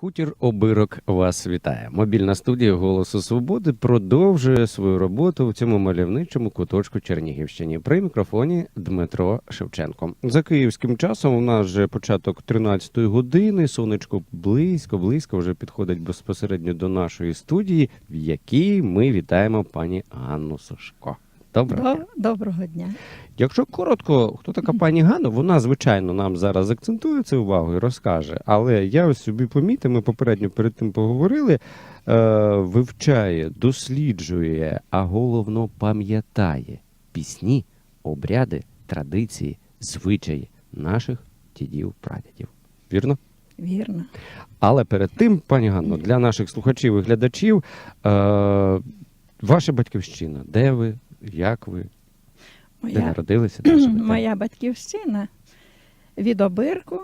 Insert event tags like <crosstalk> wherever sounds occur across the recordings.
Хутір Обирок вас вітає. Мобільна студія Голосу Свободи продовжує свою роботу в цьому мальовничому куточку Чернігівщині. При мікрофоні Дмитро Шевченко. За київським часом у нас вже початок 13-ї години. Сонечко близько, близько вже підходить безпосередньо до нашої студії, в якій ми вітаємо пані Анну Сушко. Доброго дня. Доброго дня. Якщо коротко, хто така пані Ганна, вона звичайно нам зараз акцентує це увагу і розкаже. Але я ось собі помітив, ми попередньо перед тим поговорили. Е, вивчає, досліджує, а головно пам'ятає пісні, обряди, традиції, звичаї наших дідів, прадідів. Вірно? Вірно. Але перед тим, пані Ганно, для наших слухачів і глядачів, е, ваша батьківщина, де ви, як ви, де Моя, народилися? де живете? <clears throat> моя батьківщина від обирку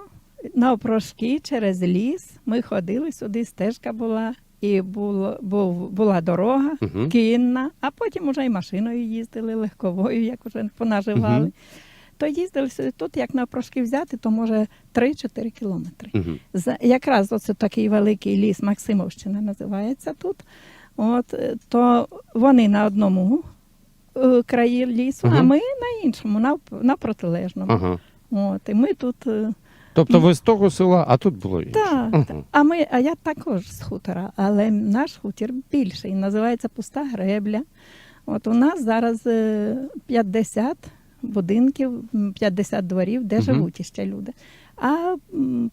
на опрошки через ліс. Ми ходили сюди, стежка була, і було, був, була дорога Мгм. кінна, а потім уже і машиною їздили легковою, як вже понаживали. Мгм. То їздили сюди. Тут, як на опрошки взяти, то може 3-4 кілометри. Мгм. За, якраз оце такий великий ліс Максимовщина називається тут. От, е, то вони на одному е, краї лісу, а ми на іншому, на, на протилежному. Ага. От, і ми тут. е, Тобто ви з того села, а тут було інше. Так, Ага. так. А ми, а я також з хутора, але наш хутір більший, називається Пуста гребля. От у нас зараз е, 50 будинків, м, 50 дворів, де Мгм. живуть іще люди. А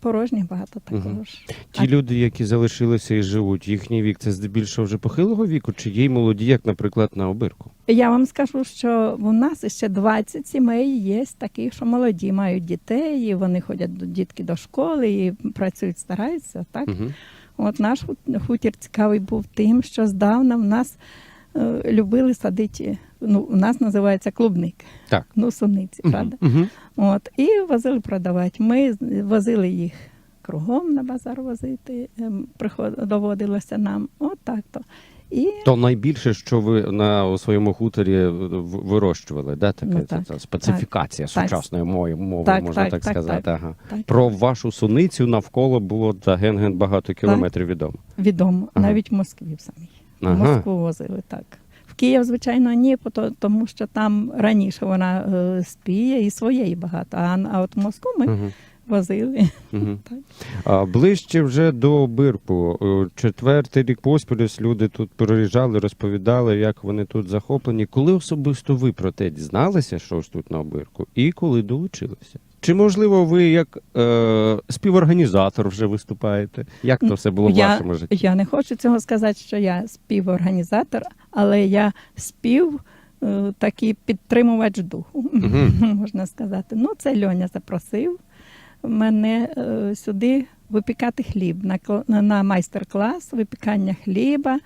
порожніх багато також. Ті люди, які залишилися і живуть, їхній вік це здебільшого вже похилого віку, чи є й молоді, як, наприклад, на обирку? Я вам скажу, що у нас ще 20 сімей є таких, що молоді мають дітей, і вони ходять до- дітки до школи і працюють, стараються. Так Угу. от наш хут- хутір цікавий був тим, що здавна в нас е, любили садити. Ну, у нас називається клубник. Так. Ну, суниці, правда? Угу. От і возили продавати. Ми возили їх кругом на базар возити. ем, Приход доводилося нам. От так то. І То найбільше, що ви на у своєму хуторі вирощували, да? Таке, Ну, так. це специфікація Так. сучасної мови, мови Так, можна так, так, так, сказати. так. Ага. так. Про вашу суницю навколо було та ген-ген багато кілометрів відомо. Відомо, Ага. навіть в Москві в самій. Ага. Москву возили так. Київ, звичайно, ні, тому що там раніше вона е, спіє і своєї багато. А, а от в Москву ми Угу. возили. Угу. <laughs> Так. А ближче вже до Бирку. О, Четвертий рік поспіль люди тут переїжджали, розповідали, як вони тут захоплені. Коли особисто ви про те дізналися, що ж тут на Бирку, і коли долучилися? Чи можливо ви як е, співорганізатор вже виступаєте? Як то все було в вашому житті? я не хочу цього сказати, що я співорганізатор, але я спів е, такий підтримувач духу, угу. <laughs> можна сказати. Ну, це Льоня запросив мене е, сюди випікати хліб на, на майстер-клас випікання хліба.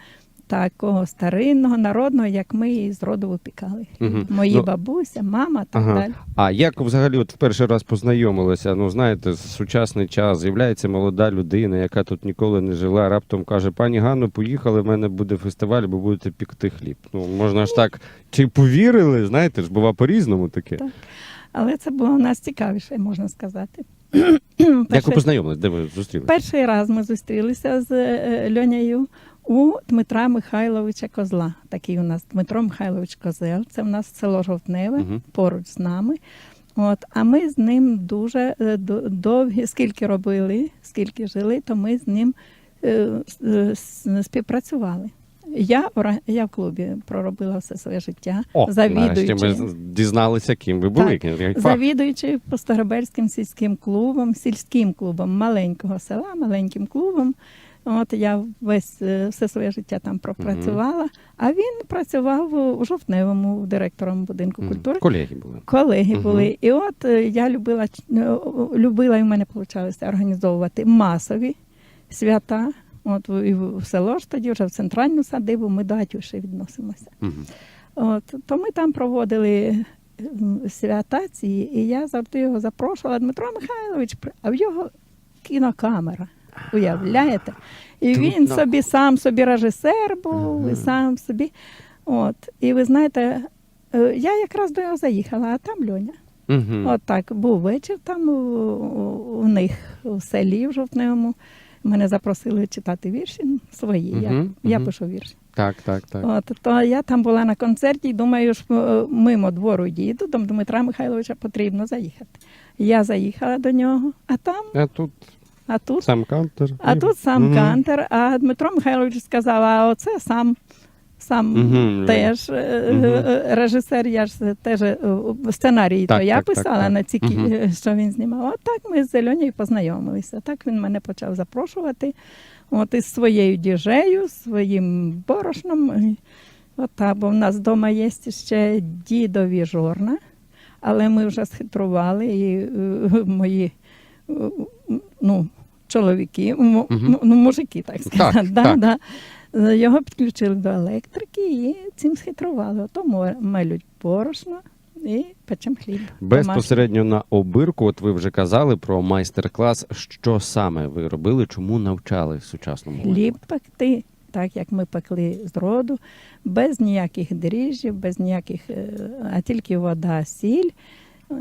Такого старинного, народного, як ми і з роду випікали. Мгм. Мої Ну, бабуся, мама, так Ага. далі. А як взагалі от в перший раз познайомилися? Ну знаєте, сучасний час з'являється молода людина, яка тут ніколи не жила. Раптом каже: пані Ганно, поїхали, в мене буде фестиваль, бо будете пікти хліб. Ну можна ж так, чи повірили? Знаєте ж, бува по-різному таке. Так. Але це було найцікавіше, можна сказати. Як ви познайомились? Де ви зустрілися? Перший раз ми зустрілися з е, Льонею у Дмитра Михайловича Козла. Такий у нас Дмитро Михайлович Козел. Це в нас село Жовтневе, Мгм. поруч з нами. От, а ми з ним дуже е, довгі, скільки робили, скільки жили, то ми з ним е, с- співпрацювали. Я, я в клубі проробила все своє життя, О, нарешті завідуючи. ми дізналися, ким ви були. Так. Завідуючи Постогребельським сільським клубом, сільським клубом маленького села, маленьким клубом. От я весь е, все своє життя там пропрацювала. А він працював у- жовтневому директором будинку культури. Колеги були. Колеги були. І от е, я любила е, любила, і в мене вийшло організовувати масові свята. От і в село ж тоді, вже в центральну садибу, ми до Гатюші відносимося. От, то ми там проводили свята ці, і я завжди його запрошувала. Дмитро Михайлович, а в його кінокамера. Уявляєте? І він собі сам собі режисер був, і сам собі. От. І ви знаєте, е, я якраз до нього заїхала, а там Льоня. Мгм. От так, був вечір там у, у, них у селі в Жовтневому. Мене запросили читати вірші свої. Я, Мгм, я пишу вірші. Так, так, так. От, то я там була на концерті і думаю, що е, мимо двору їду, до Дмитра Михайловича потрібно заїхати. Я заїхала до нього, а там, А тут а тут, сам кантер. а і- тут сам Мгм. Кантер, а Дмитро Михайлович сказав, а оце сам. Сам Мгм. теж е, режисер, я ж теж сценарій, Так, то я так, писала так. на ці, е, що він знімав. От так ми з Зеленєю познайомилися. Так він мене почав запрошувати. От із своєю діжею, своїм борошном. От так, бо в нас вдома є ще дідові жорна, але ми вже схитрували, і мої ну, чоловіки, м- ну, мужики, так сказати. Так, да, так. Да. Його підключили до електрики і цим схитрували. Ото мелють борошно і печем хліб. Безпосередньо на обирку, от ви вже казали про майстер-клас. Що саме ви робили, чому навчали сучасному Хліб пекти, так як ми пекли з роду, без ніяких дріжджів, без ніяких, е, а тільки вода, сіль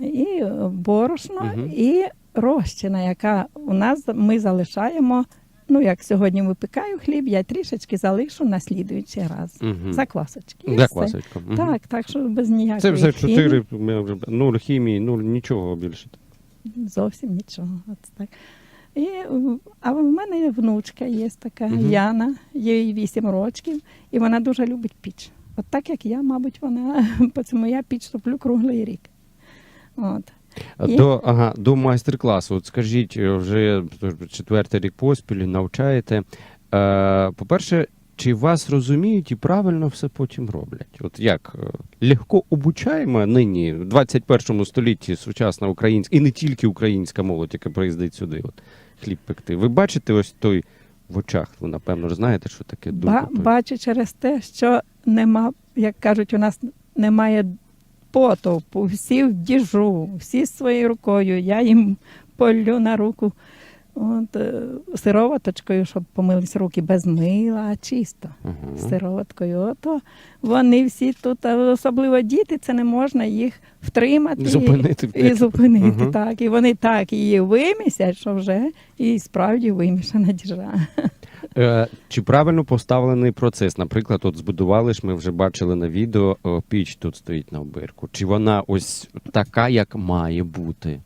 і борошно, Мгм. і розчина, яка у нас ми залишаємо. Ну, як сьогодні випікаю хліб, я трішечки залишу на слідуючий раз. Мгм. Заквасочки. все. класочка. Так, так що без ніякої Це вже чотири, нуль хімії, нуль нічого більше. Зовсім нічого. От так. І, а в мене внучка є така Мгм. Яна, їй 8 років, і вона дуже любить піч. От так як я, мабуть, вона по цьому я піч топлю круглий рік. От. До, ага, до майстер-класу. От скажіть, е, вже четвертий рік поспіль навчаєте. Е, по-перше, чи вас розуміють і правильно все потім роблять? От як е, легко обучаємо нині, в 21 столітті сучасна українська, і не тільки українська молодь, яка приїздить сюди, от, хліб пекти. Ви бачите ось той в очах, ви напевно ж знаєте, що таке дух. Ба- бачу через те, що нема, як кажуть, у нас немає потовпу, всі в діжу, всі своєю рукою. Я їм полю на руку от, е, сироваточкою, щоб помились руки без мила, а чисто. Ага. сироваткою. Ото вони всі тут, особливо діти, це не можна їх втримати Зупинити. і, і зупинити. Мгм. Так. І вони так її вимісять, що вже і справді вимішана діжа. Е, чи правильно поставлений процес? Наприклад, от збудували ж, ми вже бачили на відео, піч тут стоїть на обирку. Чи вона ось така, як має бути?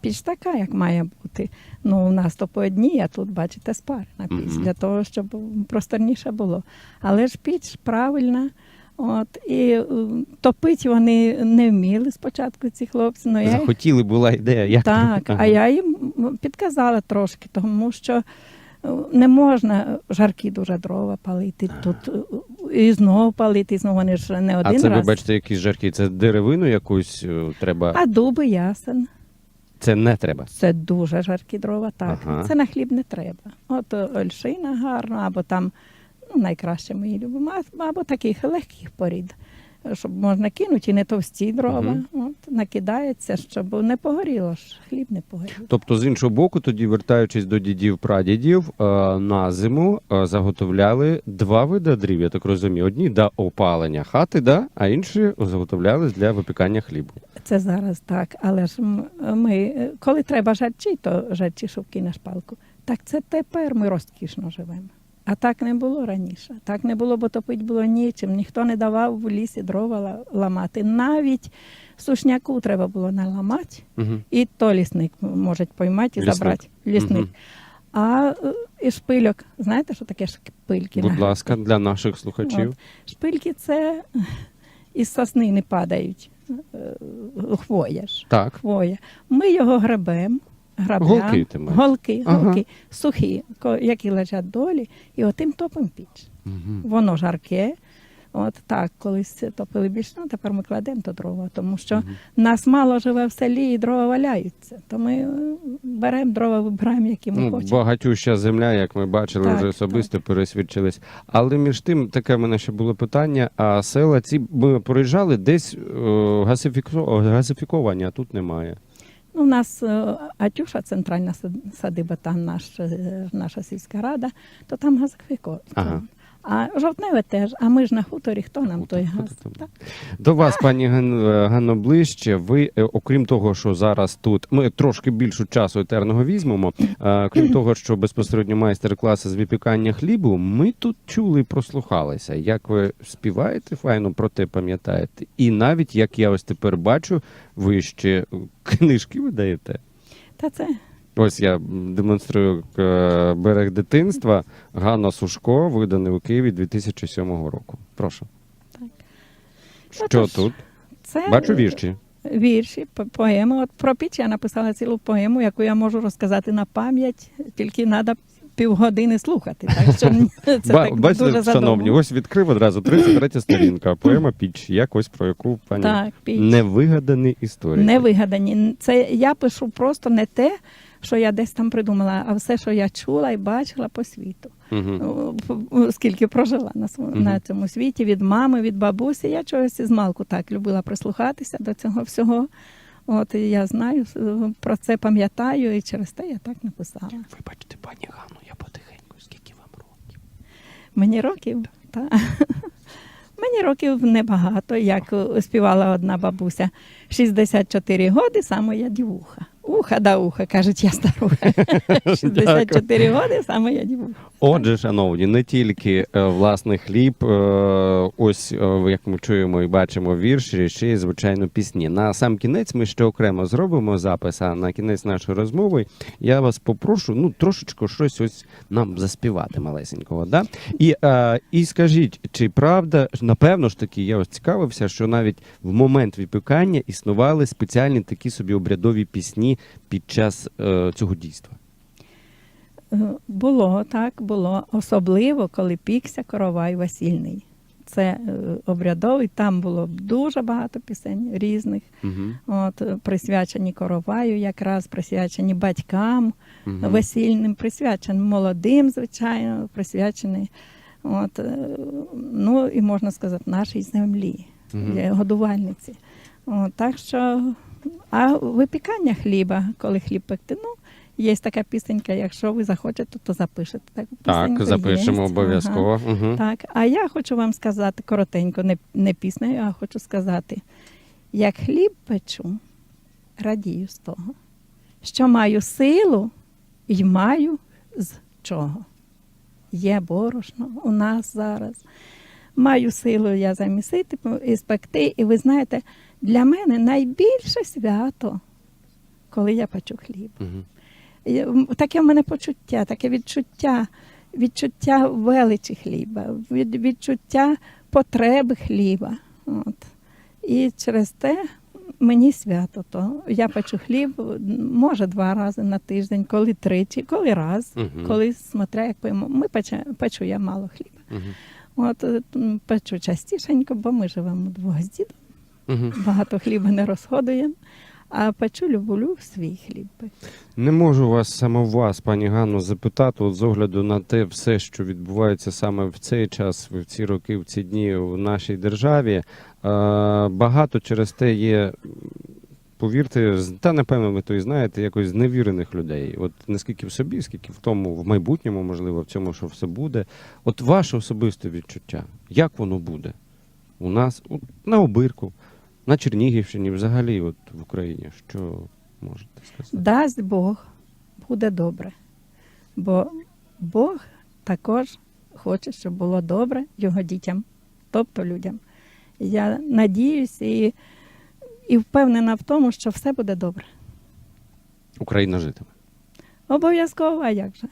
Піч така, як має бути. Ну, у нас то по одній, а тут, бачите, спарена піч, Мгм. для того, щоб просторніше було. Але ж піч правильна. От, і е, топити вони не вміли спочатку, ці хлопці. Ну, я їх Захотіли, була ідея. Як Так, Ага. а я їм підказала трошки, тому що не можна жаркі дуже дрова палити тут е, і знову палити, і знову вони ж не один. А це ви раз. бачите, якісь жарки. Це деревину якусь е, треба. А дуби ясен. Це не треба. Це дуже жаркі дрова, так. Ага. Це на хліб не треба. От е, ольшина гарна, або там ну, найкраще ми її любимо, або таких легких порід. Щоб можна кинути і не товсті дрова. Мгм. От, накидається, щоб не погоріло ж, хліб не погорів. Тобто, з іншого боку, тоді, вертаючись до дідів прадідів, е, на зиму е, заготовляли два види дрів, я так розумію. Одні для опалення хати, да? а інші заготовляли для випікання хлібу. Це зараз так, але ж ми, е, коли треба жарчі, то жарчі шубки на шпалку. Так це тепер ми розкішно живемо. А так не було раніше. Так не було, бо топити було нічим. Ніхто не давав в лісі дрова ла- ламати. Навіть сушняку треба було наламати, Угу. і то лісник може поймати і Лісник. забрати. Лісник. Мгм. А е, і шпильок. Знаєте, що таке шпильки? Будь ласка, для наших слухачів. От. Шпильки це із сосни не падають. е, Хвоя ж. Так. Хвоя. Ми його гребемо. Граблям, Голки ти маєш? голки, Ага. голки, сухі, ко- які лежать долі, і отим топимо піч. Угу. Воно жарке. От так, колись топили більше, ну тепер ми кладемо то дрова, тому що нас мало живе в селі і дрова валяються. То ми е, беремо дрова, вибираємо, які ми Ну, хочемо. багатюща земля, як ми бачили, Так, вже особисто пересвідчились. Але між тим, таке в мене ще було питання: а села ці ми проїжджали десь е, газифіковані, а тут немає. Ну, у нас е, Атюша, центральна сад- садиба, там наш, е, наша сільська рада, то там газифіковано. Ага. А жовтневе теж. А ми ж на хуторі, хто нам той газ? Так. До вас, пані Ган- е, Ганно, ближче. Ви, е, окрім того, що зараз тут ми трошки більше часу етерного візьмемо. е, Крім того, що безпосередньо майстер-класи з випікання хлібу, ми тут чули і прослухалися. Як ви співаєте файно про те пам'ятаєте, і навіть як я ось тепер бачу, ви ще книжки видаєте. Та це Ось я демонструю е, берег дитинства Ганна Сушко, виданий у Києві 2007 року. Прошу. Так. Що Тож, тут? це Бачу вірші. вірші, по- поеми. От про піч я написала цілу поему, яку я можу розказати на пам'ять, тільки треба півгодини слухати. Так що <laughs> це так бачите, дуже шановні, ось відкрив одразу 33 сторінка. <coughs> Поема Піч, якось про яку пані Так, піч. невигадані історії. Не вигадані. Це я пишу просто не те, що я десь там придумала, а все, що я чула і бачила по світу. Ну, Скільки прожила на, Мгм. на цьому світі від мами, від бабусі. Я чогось із малку так любила прислухатися до цього всього. От я знаю е, про це, пам'ятаю, і через те я так написала. Вибачте, пані Ганну, я потихеньку, скільки вам років? Мені років, та <laughs> мені років небагато, як е, співала одна бабуся. 64 роки, саме я дівуха. Уха <laughs> да уха, кажуть, я старуха. 64 роки, саме я дівуха. Отже, шановні, не тільки е, власний хліб, е, ось е, як ми чуємо і бачимо вірші, ще й звичайно пісні. На сам кінець ми ще окремо зробимо запис. А на кінець нашої розмови я вас попрошу ну трошечко щось ось нам заспівати малесенького. Да? І, е, і скажіть, чи правда напевно ж таки, я ось цікавився, що навіть в момент випікання існували спеціальні такі собі обрядові пісні під час е, цього дійства. Е, Було так, було. Особливо, коли пікся коровай Васильний. Це е, обрядовий, там було дуже багато пісень різних. Угу. От, е, присвячені короваю, якраз присвячені батькам Угу. весільним, присвячені молодим, звичайно, присвячені. От, ну і можна сказати, нашій землі, є годувальниці. От, так що, а випікання хліба, коли хліб пекти, ну, є така пісенька, якщо ви захочете, то запишете пісеньку. Так, запишемо обов'язково. Угу. Так, а я хочу вам сказати коротенько, не, не піснею, а хочу сказати, як хліб печу, радію з того, що маю силу і маю з чого. Є борошно у нас зараз. Маю силу я замісити і спекти. І ви знаєте, для мене найбільше свято, коли я печу хліб. Угу. М, Таке в мене почуття, таке відчуття, відчуття величі хліба, від, відчуття потреби хліба. От. І через те мені свято то. Я печу хліб, може, два рази на тиждень, коли тричі, коли раз, Мгм. коли смотря, як пойму. Ми пече, печу я мало хліба. Угу. От е, печу частішенько, бо ми живемо вдвох з дідом, Угу. багато хліба не розходуємо. А печу люблю свій хліб. Не можу вас саме вас, пані Ганно, запитати, от з огляду на те все, що відбувається саме в цей час, в ці роки, в ці дні в нашій державі. Е, багато через те є, повірте, та напевно ви то і знаєте, якось зневірених людей. От не скільки в собі, скільки в тому, в майбутньому, можливо, в цьому, що все буде. От ваше особисте відчуття, як воно буде у нас на обирку, на Чернігівщині, взагалі, от в Україні, що можете сказати? Дасть Бог, буде добре. Бо Бог також хоче, щоб було добре його дітям, тобто людям. Я надіюсь і, і впевнена в тому, що все буде добре. Україна житиме. Обов'язково, а як же?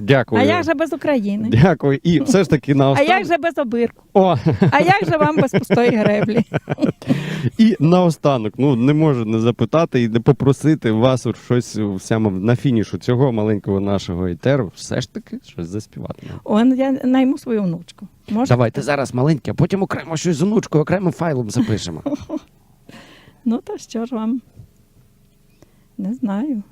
Дякую. А як же без України? Дякую. І все ж таки на А як же без обирку? О, А як же вам без пустої греблі? і наостанок, ну не можу не запитати і не попросити вас щось саме на фінішу цього маленького нашого етеру, все ж таки щось заспівати. Он я найму свою внучку. Може? Давайте зараз маленьке, а потім окремо щось з онучкою, окремим файлом запишемо. Ну, то що ж вам? Не знаю.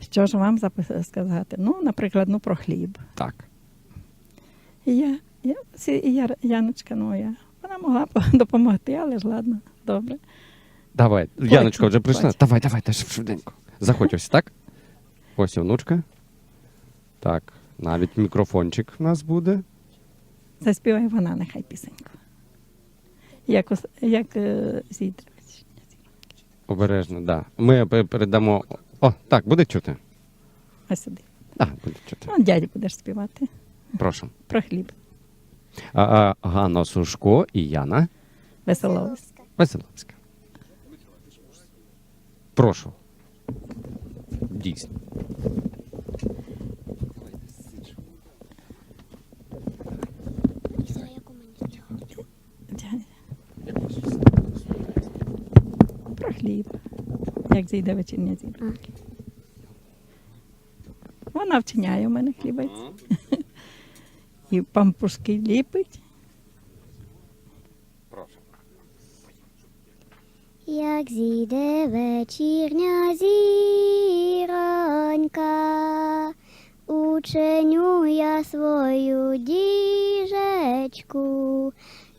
Що ж вам сказати? Ну, наприклад, ну про хліб. Так. І я, я, я Яночка моя, вона могла б <laughs> допомогти, але ж ладно, добре. Давай. Хочу, Яночка вже прийшла. хочу. Давай, давай, теж швиденько. Заходь ось, так? Ось онучка. Так, навіть мікрофончик в нас буде. Заспіває вона нехай пісеньку. Як, як е, зійде. Обережно, да. Ми передамо. О, так, буде чути? А сюди. Так, буде чути. Он дядя будеш співати Прошу. про хліб. А, а, Ганна Сушко і Яна Веселовська. Веселовська. Прошу. Дійсно. Дядя. Про хліб. Як зійде вечірня зірка. Вона вчиняє у мене хлібець. І пампушки ліпить. Як зійде вечірня зіронька, ученю я свою діжечку,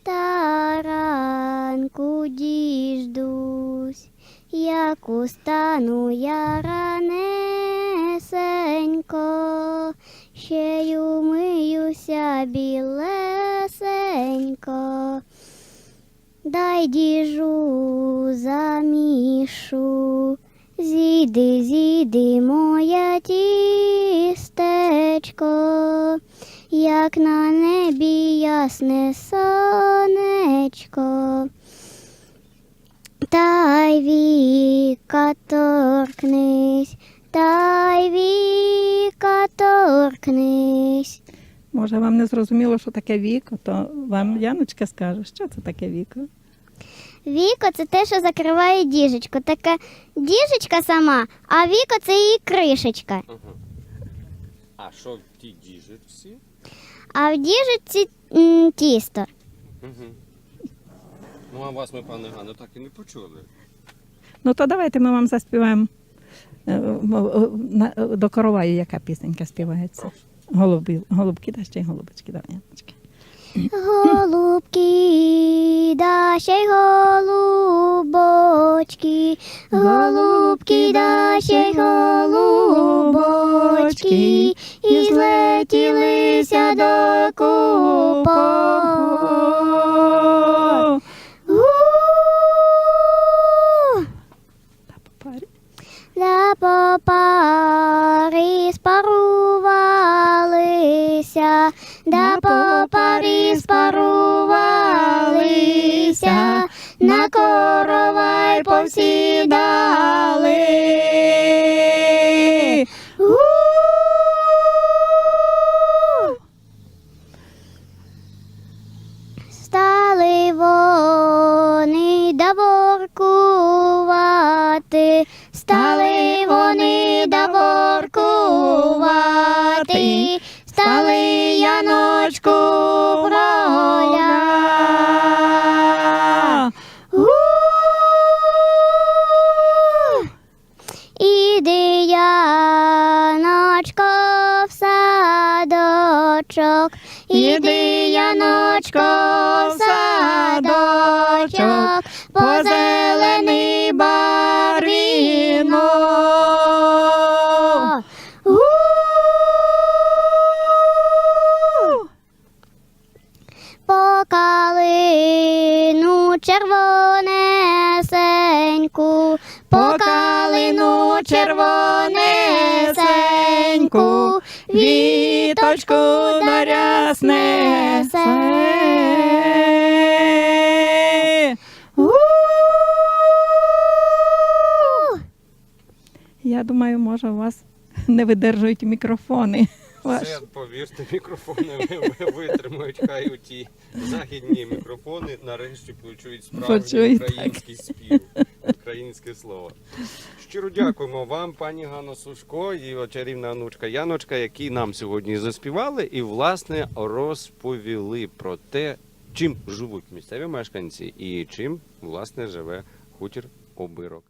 та ранку діждусь, як устану я ранесенько, ще й умиюся білесенько. Дай діжу замішу, зійди, зійди, моя тістечко, як на небі ясне сонечко. Та й віка торкнись, та й віка торкнись. Може, вам не зрозуміло, що таке віко, то вам Яночка скаже, що це таке віко. Віко це те, що закриває діжечку. Така діжечка сама, а віко це її кришечка. А що в тій діжечці? А в діжечці м, тісто. Угу. Ну, а вас ми, пане Ганно, так і не почули. Ну то давайте ми вам заспіваємо е, е, на- е, до короваю, яка пісенька співається. Голуби, голубки, да ще й голубочки, давай, Яночка. Голубки, да ще й голубочки, голубки, да ще й голубочки, і злетілися до купа. У! Та по парі. Ля попари спарувалися, да попари спарувалися, на коровай повсідали. Яночко, в садочок, іди, Яночко, в садочок, по зелений барвінок. Калину червонесеньку, червонесеньку, віточку наряснесе. Я думаю, може, у вас не видержують мікрофони. Це, повірте, мікрофони ви- ви- хай у ті західні мікрофони нарешті почують справжній український спів, українське слово. Щиро дякуємо вам, пані Ганно Сушко і чарівна онучка Яночка, які нам сьогодні заспівали і, власне, розповіли про те, чим живуть місцеві мешканці і чим, власне, живе хутір обирок.